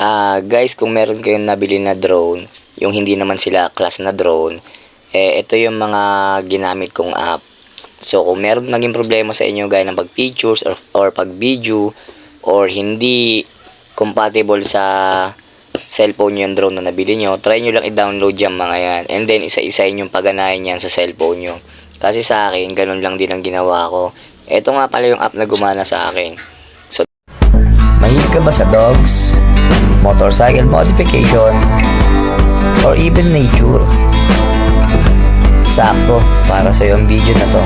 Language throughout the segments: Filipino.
Ah, guys, kung meron kayong nabili na drone, yung hindi naman sila class na drone, eh, ito yung mga ginamit kong app. So, kung meron naging problema sa inyo gaya ng pag-pictures or, or pag-video or hindi compatible sa cellphone yung drone na nabili nyo, try nyo lang i-download yung mga yan. And then, isa-isahin yung pagganahin yan sa cellphone nyo. Kasi sa akin, ganun lang din ang ginawa ko. Ito nga pala yung app na gumana sa akin. Mahilig ka ba sa dogs, motorcycle modification, or even nature? Sakto para sa ang video na to.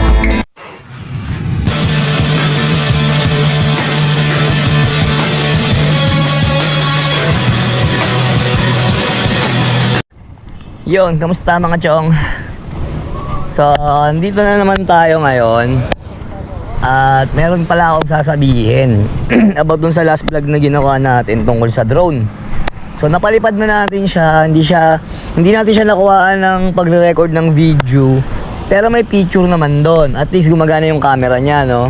Yon, kamusta mga chong? So, dito na naman tayo ngayon. At meron pala akong sasabihin about dun sa last vlog na ginawa natin tungkol sa drone. So napalipad na natin siya, hindi siya hindi natin siya nakuhaan ng pagre-record ng video. Pero may picture naman doon. At least gumagana yung camera niya, no?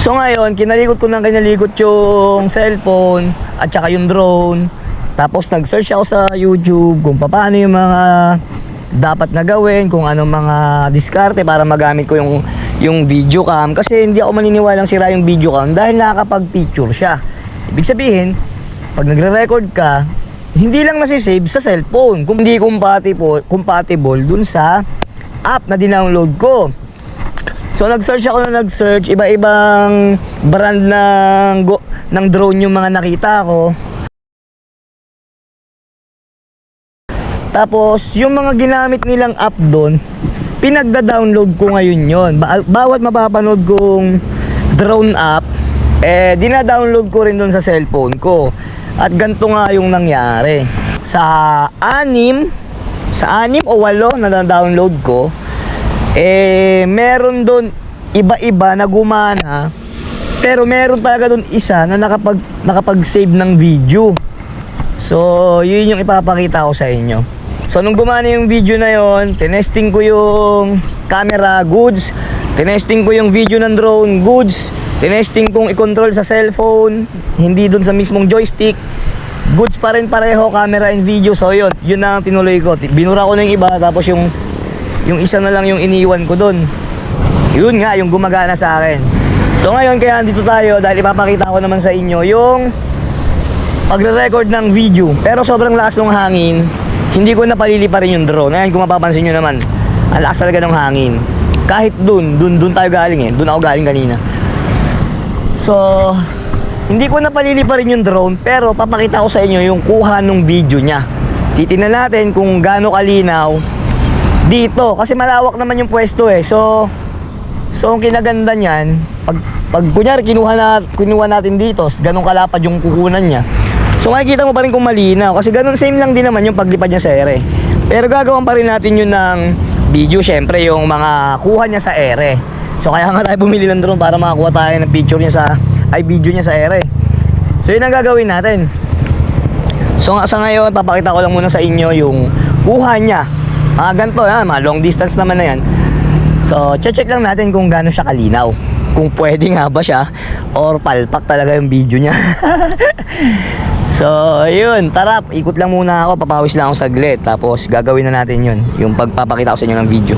So ngayon, kinalikot ko na kinalikot yung cellphone at saka yung drone. Tapos nag-search ako sa YouTube kung paano yung mga dapat na gawin, kung anong mga diskarte para magamit ko yung yung video cam kasi hindi ako maniniwalang sira yung video cam dahil nakakapag-picture siya. Ibig sabihin, pag nagre-record ka, hindi lang nasisave sa cellphone kung hindi compatible, compatible dun sa app na dinownload ko. So nag-search ako na nag-search, iba-ibang brand ng go, ng drone yung mga nakita ko. Tapos yung mga ginamit nilang app doon, pinagda-download ko ngayon yon. Ba- bawat mapapanood kong drone app, eh dina-download ko rin doon sa cellphone ko. At ganito nga yung nangyari. Sa anim, sa anim o walo na na-download ko, eh meron doon iba-iba na gumana pero meron talaga doon isa na nakapag nakapag-save ng video. So, yun yung ipapakita ko sa inyo. So, nung gumana yung video na yon, tinesting ko yung camera goods, tinesting ko yung video ng drone goods, tinesting kong i-control sa cellphone, hindi dun sa mismong joystick. Goods pa rin pareho, camera and video. So, yun, yun na ang tinuloy ko. Binura ko na yung iba, tapos yung, yung isa na lang yung iniwan ko dun. Yun nga, yung gumagana sa akin. So, ngayon, kaya dito tayo dahil ipapakita ko naman sa inyo yung pagre-record ng video pero sobrang lakas ng hangin hindi ko napalili pa rin yung drone. Ngayon kung mapapansin nyo naman ang lakas talaga ng hangin. Kahit dun, dun, dun tayo galing eh. Dun ako galing kanina. So hindi ko napalili pa rin yung drone pero papakita ko sa inyo yung kuha ng video nya titingnan natin kung gaano kalinaw dito. Kasi malawak naman yung pwesto eh. So So ang kinaganda niyan, pag pag kunyari kinuha na kinuha natin dito, ganun kalapad yung kukunan niya. So makikita mo pa rin kung malinaw kasi ganun same lang din naman yung paglipad niya sa ere. Pero gagawin pa rin natin yun ng video syempre yung mga kuha niya sa ere. So kaya nga tayo bumili ng drone para makakuha tayo ng picture niya sa ay video niya sa ere. So yun ang gagawin natin. So nga sa ngayon, papakita ko lang muna sa inyo yung kuha niya. Mga ganito, yan, mga long distance naman na yan. So, check lang natin kung gaano siya kalinaw. Kung pwede nga ba siya or palpak talaga yung video niya. so, yun. Tara, ikot lang muna ako. Papawis lang ako saglit. Tapos, gagawin na natin yun. Yung pagpapakita ko sa inyo ng video.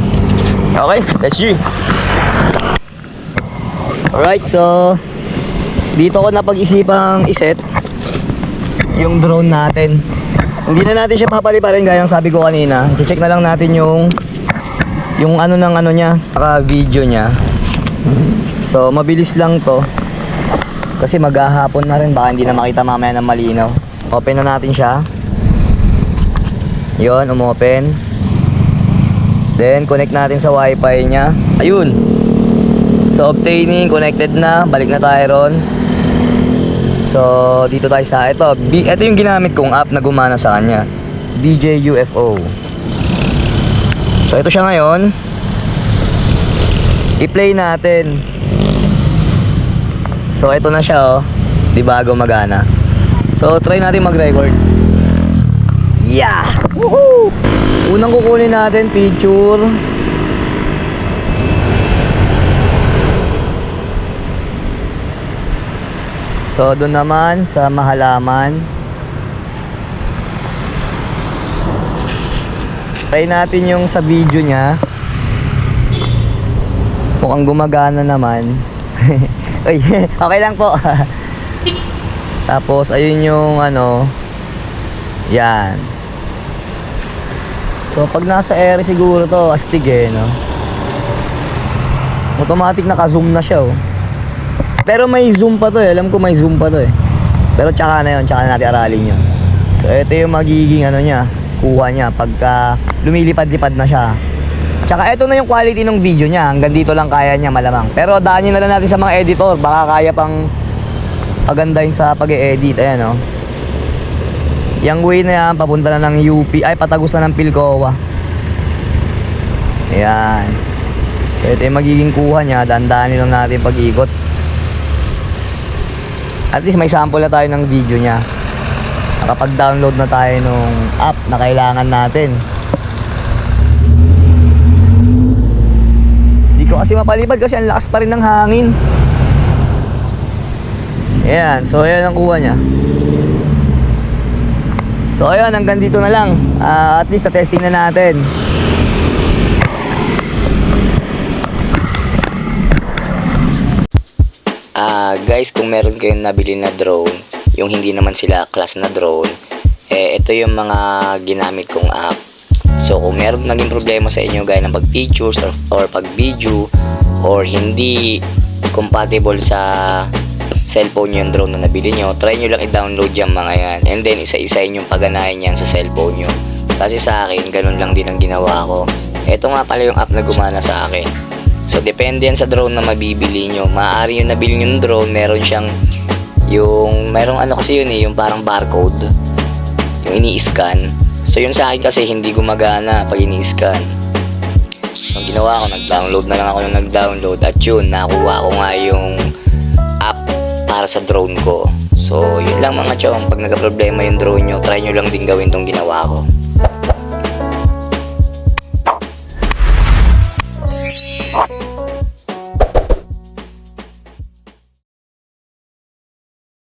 Okay, let's go. Alright, so dito ko napag-isipang iset yung drone natin. Hindi na natin siya papaliparin gaya ng sabi ko kanina. Check na lang natin yung yung ano ng ano niya, saka video niya. So, mabilis lang to. Kasi maghahapon na rin, baka hindi na makita mamaya ng malinaw. Open na natin siya. Yon, umopen. Then, connect natin sa wifi niya. Ayun. So, obtaining, connected na. Balik na tayo ron. So, dito tayo sa, ito, ito yung ginamit kong app na gumana sa kanya. DJ UFO. So ito siya ngayon. I-play natin. So ito na siya oh. 'Di ba gumagana? So try natin mag-record. Yeah! Woohoo! Unang kukunin natin picture. So doon naman sa mahalaman. Try natin yung sa video niya. Mukhang gumagana naman. Uy, okay lang po. Tapos, ayun yung ano. Yan. So, pag nasa air siguro to, astig eh, no? Automatic naka-zoom na siya, oh. Pero may zoom pa to eh. Alam ko may zoom pa to eh. Pero tsaka na yun, tsaka na natin aralin yun. So, ito yung magiging ano niya, kuha niya pagka lumilipad-lipad na siya. Tsaka ito na yung quality ng video niya. Hanggang dito lang kaya niya malamang. Pero daanin na lang natin sa mga editor. Baka kaya pang pagandahin sa pag-e-edit. Ayan, oh. Yung way na yan, papunta na ng UP. Ay, patagos na ng Pilcoa. Ayan. So, ito yung magiging kuha niya. Dandanin lang natin pag-ikot. At least may sample na tayo ng video niya. Nakapag-download na tayo nung app na kailangan natin. Hindi ko kasi mapalipad kasi ang lakas pa rin ng hangin. Ayan, so ayan ang kuha niya. So ayun, hanggang dito na lang. Ah, at least na-testing na natin. Ah, guys, kung meron kayong nabili na drone, yung hindi naman sila class na drone, eh ito yung mga ginamit kong app. So, kung meron naging problema sa inyo gaya ng pag-pictures or, or pag-video or hindi compatible sa cellphone nyo yung drone na nabili nyo, try nyo lang i-download yung mga yan. And then, isa-isahin yung pagganahin yan sa cellphone nyo. Kasi sa akin, ganun lang din ang ginawa ko. Ito nga pala yung app na gumana sa akin. So, depende yan sa drone na mabibili nyo. Maaari yung nabili nyo yung drone, meron siyang yung, merong ano kasi yun eh, yung parang barcode. Yung ini-scan. So, yun sa akin kasi hindi gumagana pag ini-scan. Ang ginawa ko, nag-download na lang ako yung nag-download at yun, nakuha ko nga yung app para sa drone ko. So, yun lang mga chong, pag nagka-problema yung drone nyo, try nyo lang din gawin tong ginawa ko.